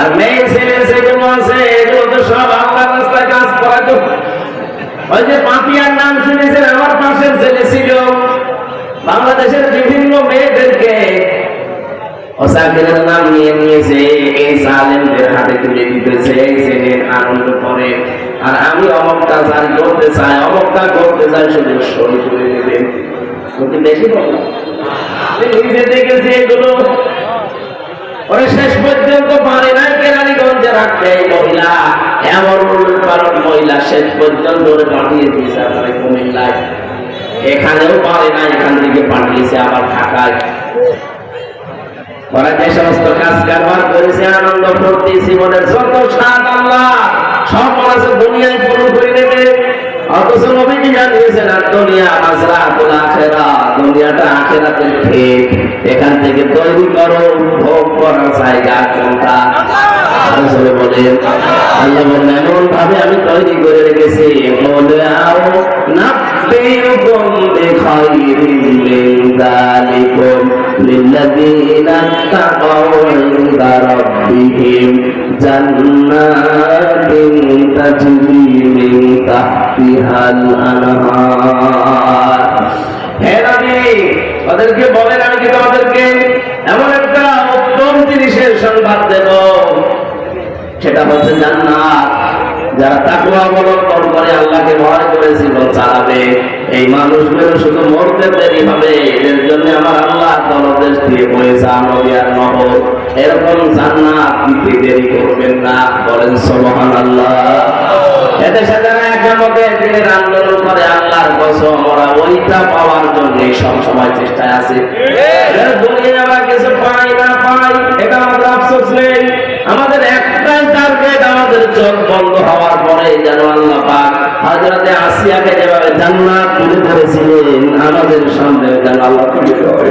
আর মেয়ে ছেলে যেগুলো আছে, এগুলো তো সব আল্লাহ রাস্তায় কাজ করা তো। ওই যে পাপিয়ার নাম শুনেছেন, আমার পাশের ছেলে ছিল। বাংলাদেশের বিভিন্ন মেয়েদেরকে ওসাকিরের নাম নিয়ে নিয়েছে, এই সালেমদের হাতে তুলে দিতেছে, এই ছেলের আনন্দ করে। আর আমি অমকটা জারি করতে চাই অমকটা করতে চাই, শুধু সই করে দেবে। বেশি বলো নিজে দেখেছি এগুলো। ওরা শেষ পর্যন্ত পারে না কেরানীগঞ্জে রাখতে এই মহিলা। এমন কারণ মহিলা শেষ পর্যন্ত ওরে পাঠিয়ে দিয়েছে আপনার কুমিল্লায়। এখানেও পারে না এখান থেকে পাঠিয়েছে আবার ঢাকায়। ওরা যে সমস্ত কাজ কারবার করেছে, আনন্দ ফুর্তি, জীবনের যত স্বাদ আল্লাহ, সব মানুষ দুনিয়ায় পূরণ করে নেবে। অথচ নবীজি জানিয়েছেন, আর দুনিয়া মাজরা আতুল আখেরা দুনিয়াটা আখেরাতের ক্ষেত এখান থেকে তৈরি করো ভোগ করার জায়গা কোনটা? বলেন, আল্লাহ বলেন এমন ভাবে আমি তৈরি করে রেখেছি, বলে আও নাব্বিউকুম বিখাইরিন মিন যালিকুম লিল্লাযীনা তাকাউ ইনদা রাব্বিহিম জান্নাতিন তাজরি ওদেরকে বলেন আমি কি তোমাদেরকে? এমন একটা উত্তম জিনিসের সংবাদ দেব। সেটা হচ্ছে জান্নাত। যারা তাকওয়া অবলম্বন করে, আল্লাহকে ভয় করে জীবন চালাবে। এই মানুষগুলো শুধু মরতে দেরি হবে। এদের জন্য আমার আল্লাহ তলদেশ দিয়ে বয়েছে নবী আর নহর এরকম জান্নাত দিতে দেরি করবেন না। বলেন আন্দোলন করে আল্লাহর কসম, ওরা ওইটা পাওয়ার জন্য সব সময় আছে। দুনিয়া কিছু পাই না পাই, এটা আমাদের আফসোস নেই। আমাদের একটাই টার্গেট আমাদের চোখ বন্ধ হওয়ার পরে যেন আল্লাহ পাক হযরতে আসিয়াকে যেভাবে জান্নাত তুলে ধরেছিলেন, আমাদের সামনে যেন আল্লাহ তুলে ধরে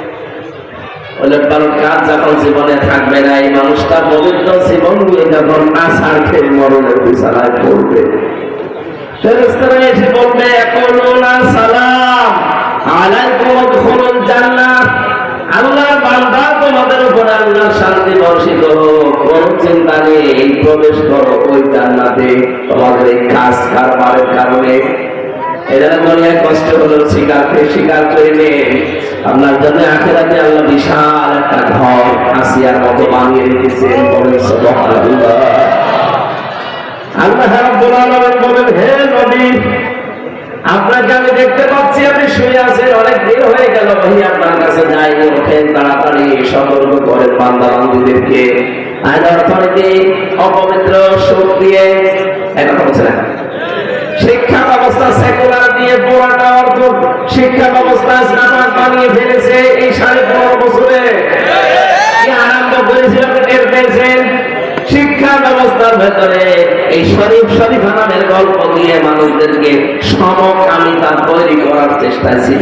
কাজ যখন তোমাদের উপর আল্লাহ শান্তি বর্ষিত হোক। কোন চিন্তা নেই প্রবেশ করো ওই জান্নাতে। তোমাদের এই কাজ কারণে। এরা দুনিয়ায় কষ্ট হলো স্বীকার করে স্বীকার করে নেন আপনার জন্য আখেরাতে আল্লাহ বিশাল একটা ঘর আসিয়ার মতো বানিয়ে রেখেছেন অনেক হয়ে গেল আপনার কাছে যাই, ওঠেন তাড়াতাড়ি করেন অর্থনীতি, অপবিত্র দিয়ে না। শিক্ষা পুরাটা অর্থ শিক্ষা ব্যবস্থা স্নাতক বানিয়ে ফেলেছে এই সাড়ে পনেরো বছরে। আনন্দ করেছিলাম টের পেয়েছেন। শিক্ষা ব্যবস্থার ভেতরে এই শরীফ শরীফা নামের গল্প দিয়ে মানুষদেরকে সমকামিতা তৈরি করার চেষ্টা ছিল।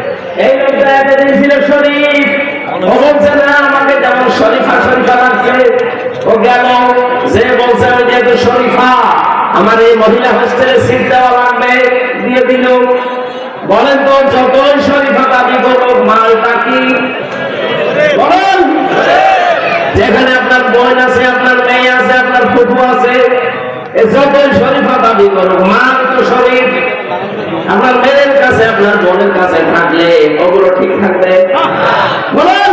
এই লোকটা এতদিন ছিল শরীফ। ও বলছে না আমাকে যেমন শরীফা শরীফা লাগছে। ও গেল যে বলছে আমি যেহেতু শরীফা আমার এই মহিলা হোস্টেলে সিট দেওয়া লাগবে দিয়ে দিল। বলেন তো যতই শরীফা দাবি করুক মালটা কি? বলেন। যেখানে আপনার বোন আছে আপনার মেয়ে আছে আপনার ফুফু আছে যতই শরীফা দাবি করুক মাল তো শরীফ। আপনার মেয়ের কাছে, আপনার বোনের কাছে থাকলে ওগুলো ঠিক থাকবে? বলেন,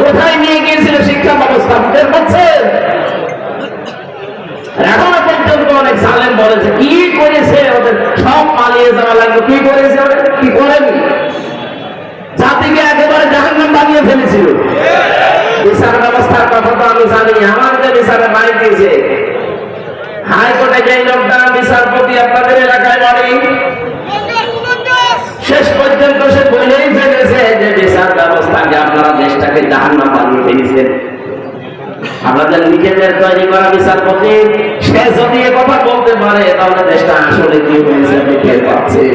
কোথায় নিয়ে গিয়েছিল শিক্ষা ব্যবস্থা? আপনাদের পাচ্ছেন এখনও পর্যন্ত অনেক বলেছে, কি নিয়ে যাওয়া লাগবে। কি করেছে? কি করেনি? জাতিকে একেবারে বানিয়ে ফেলেছিল। বিচার ব্যবস্থার কথা তো আমি জানি আমার যে বিচারে দিয়েছে। হাইকোর্টে যে লোকটা বিচারপতি আপনাদের দেশটাকে জাহান্নাম বানিয়ে ফেলেছেন। আপনাদের নিজেদের তৈরি করা সে যদি এ কথা বলতে পারে, তাহলে দেশটা আসলে কি হয়েছে আপনি টের পাচ্ছেন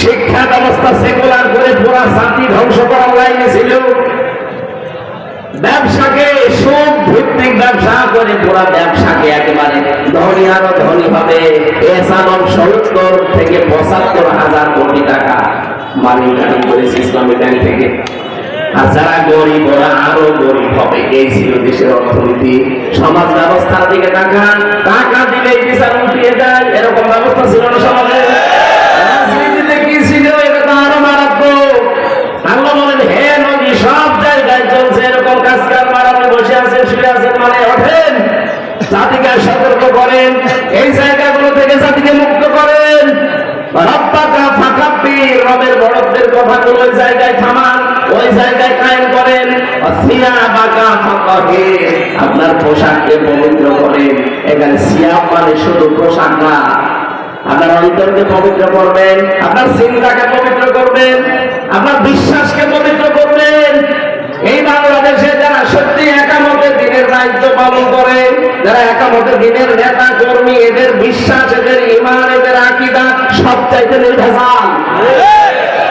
শিক্ষা ব্যবস্থা সেকুলার করে পুরা জাতি ধ্বংস ছিল। ব্যবসাকে ভিত্তিক ব্যবসা করে পুরা ব্যবসাকে একেবারে ধনী আরও ধনী হবে এসানম সত্তর থেকে পঁচাত্তর হাজার কোটি টাকা গাড়ি করেছে ইসলামী ব্যাংক থেকে। আর যারা গরিব ওরা আরও গরিব হবে। এই ছিল দেশের অর্থনীতি। সমাজ ব্যবস্থার দিকে তাকান, টাকা দিলে বিচার উঠিয়ে যায় এরকম ব্যবস্থা ছিল না সমাজে। রাজনীতিতে কি চলছে এরকম কাজ বসে আছেন, শুয়ে মানে সতর্ক করেন। এই থেকে মুক্ত করেন। কথাগুলো জায়গায় থামান। ওই জায়গায় কায়েম করেন। আপনার পোশাককে পবিত্র করেন। এখানে মানে শুধু পোশাক না। আপনার অন্তরকে পবিত্র করবেন। আপনার চিন্তাকে পবিত্র করবেন। আপনার বিশ্বাসকে পবিত্র করবেন। এই বাংলাদেশে যারা সত্যি একামতে দিনের দায়িত্ব পালন করে যারা একামতে দিনের নেতা, কর্মী, এদের বিশ্বাস, এদের ইমান, এদের আকিদা সব চাইতে নির্ভেজাল।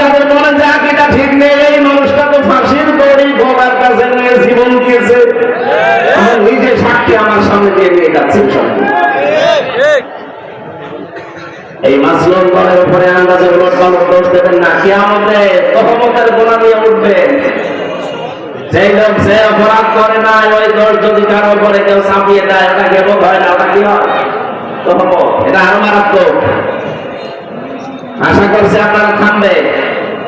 যাদের বলেন যে আকিটা ঠিক নেই মানুষটা তো ফাঁসির দড়ি গলার কাছে নিয়ে জীবন দিয়েছে। নিজে সাক্ষী, আমার সামনে দিয়ে নিয়ে যাচ্ছেন সব এই মাসলুম দলের উপরে আন্দাজে উলট দোষ দেবেন না কি আমাদের তহমতের গোনা নিয়ে উঠবে। সেই লোক যে অপরাধ করে না ওই দোষ যদি কারও উপরে কেউ চাপিয়ে দেয় ওটা কেবল হয় না ওটা কি হয়? এটা আরও মারাত্মক। আশা করছি আপনারা থামবে।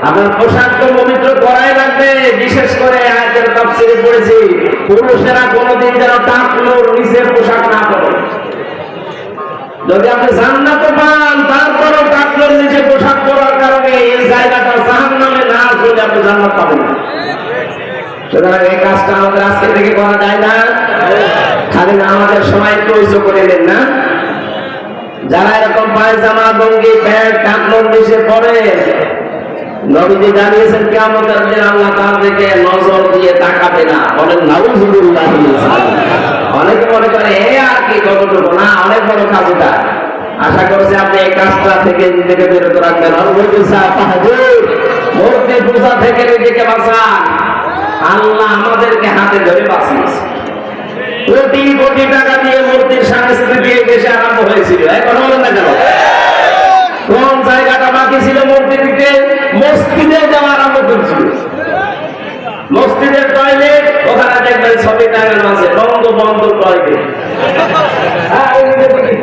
আপনার পোশাক তো পবিত্র করাই লাগবে, বিশেষ করে আয়াতের তাফসিরে পড়েছি, পুরুষেরা কোনোদিন যেন টাকলোর নিচের পোশাক না যদি আপনি পান টাকলোর পোশাক পরার কারণে এই জায়গাটা জাহান নামে না চলে আপনি জান্নাত পাবেন না। সুতরাং এই কাজটা আমাদের আজকে থেকে করা যায় না। খালি না আমাদের সময় করে নেন না। যারা এরকম পায়জামা গঙ্গি প্যান্ট টাকলোর নিচে পরে নবীজি জানিয়েছেন কেমতের দিন আল্লাহ তাদেরকে নজর দিয়ে তাকাবে না। বলেন, নাউজুবিল্লাহ অনেকে মনে করে, এ আর কি কতটুকু না, অনেক বড় কাজ এটা আশা করছি আপনি এই কাজটা থেকে নিজেকে বিরত রাখবেন। মূর্তি পূজা থেকে নিজেকে বাঁচান। আল্লাহ আমাদেরকে হাতে ধরে বাঁচিয়েছে। কোটি কোটি টাকা দিয়ে মূর্তির সংস্কৃতি দিয়ে দেশে আরম্ভ হয়েছিল। এখন বলেন না কেন? কোন জায়গাটা বাকি ছিল দিতে মসজিদে যাওয়া আরম্ভ করছিল মসজিদের টয়লেট ওখানে দেখবেন ছবি টাঙানো আছে বন্ধ বন্ধ টয়লেট হ্যাঁ, দেখি।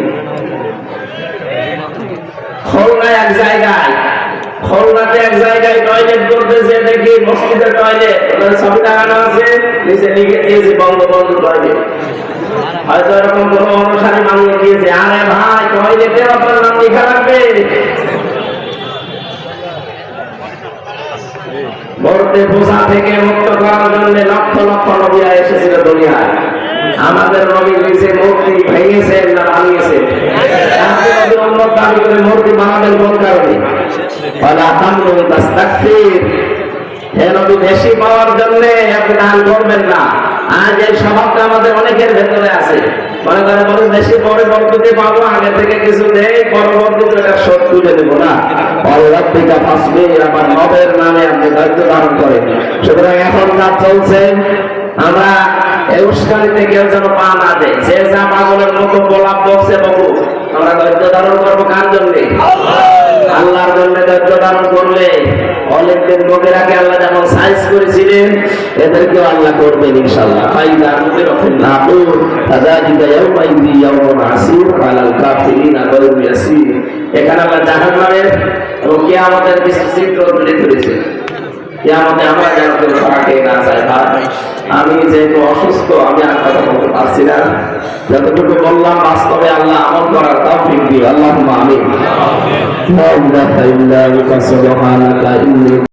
খুলনায় এক জায়গায় খুলনাতে এক জায়গায় টয়লেট করতেছে দেখি মসজিদের টয়লেট ছবি টাঙানো আছে নিচে লিখে দিয়েছে বন্ধ বন্ধ টয়লেট হয়তো এরকম কোনো অনুসারী মানুষ দিয়েছে আরে ভাই টয়লেটে আপনার নাম মরতে বোঝা থেকে মুক্ত করার জন্য লক্ষ লক্ষ নবীরা এসেছিল দুনিয়ায়। আমাদের নবী হয়েছে মূর্তি ভেঙেছেন না করে মূর্তি বানাবেন কোন কারণে? বেশি পাওয়ার জন্য দান করবেন না। আজ এই স্বভাবটা আমাদের অনেকের ভেতরে আছে। মনে করে বলে বেশি পরে বরকতি পাবো, আগে থেকে কিছু নেই পরবর্তীতে এটা শোধ তুলে দেবো না। অল্লাপিকা ফাঁসবে আমার নবের নামে আপনি দায়িত্ব ধারণ করেন। সুতরাং এখন যা চলছে আমরা এই উস্কানিতে কেউ যেন পা না দেয়। যে যা পাগলের মতো গোলাপ বসে বাবু আমরা ধৈর্য ধারণ করব কার জন্যে? আল্লাহর জন্য ধৈর্য ধারণ করলে অনেকদিন লোকেরাকে আল্লাহ যেমন সাইজ করেছিলেন এদেরকেও আল্লাহ করবেন ইনশাআল্লাহ। ফাইদা আমাদের অফিন নাকুর ফাযালিকা ইয়াউমাইদি ইয়াউমুন আসির আলাল কাফিরিনা গায়রু ইয়াসির। এখানে আল্লাহ জাহান্নামের এবং কিয়ামতের কিছু চিত্র তুলে ধরেছে। ভাই, আমি যেহেতু অসুস্থ, আমি আর কথা বলতে পারছি না। যতটুকু বললাম, বাস্তবে আল্লাহ আমল করার তৌফিক দিই আল্লাহ আমিন।